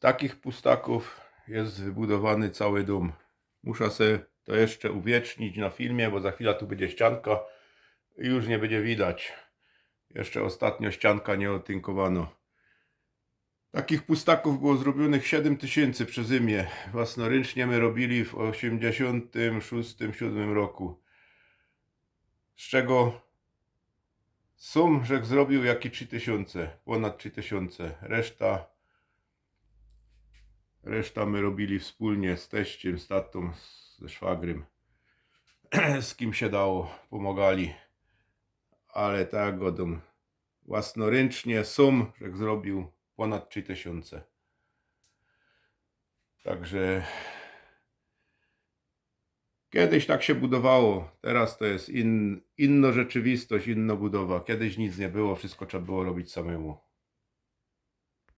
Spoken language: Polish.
takich pustaków jest wybudowany cały dom. Muszę sobie to jeszcze uwiecznić na filmie, bo za chwilę tu będzie ścianka i już nie będzie widać. Jeszcze ostatnio ścianka nie otynkowano. Takich pustaków było zrobionych 7 tysięcy przez imię. Własnoręcznie my robili w 86-7 roku. Z czego sum rzek zrobił jaki 3000, ponad 3000. Reszta reszta my robili wspólnie z teściem, z tatą, ze szwagrem. z kim się dało, pomagali. Ale tak godą własnoręcznie sum rzek zrobił ponad 3000. Także Kiedyś tak się budowało, teraz to jest in, inna rzeczywistość, inna budowa. Kiedyś nic nie było, wszystko trzeba było robić samemu.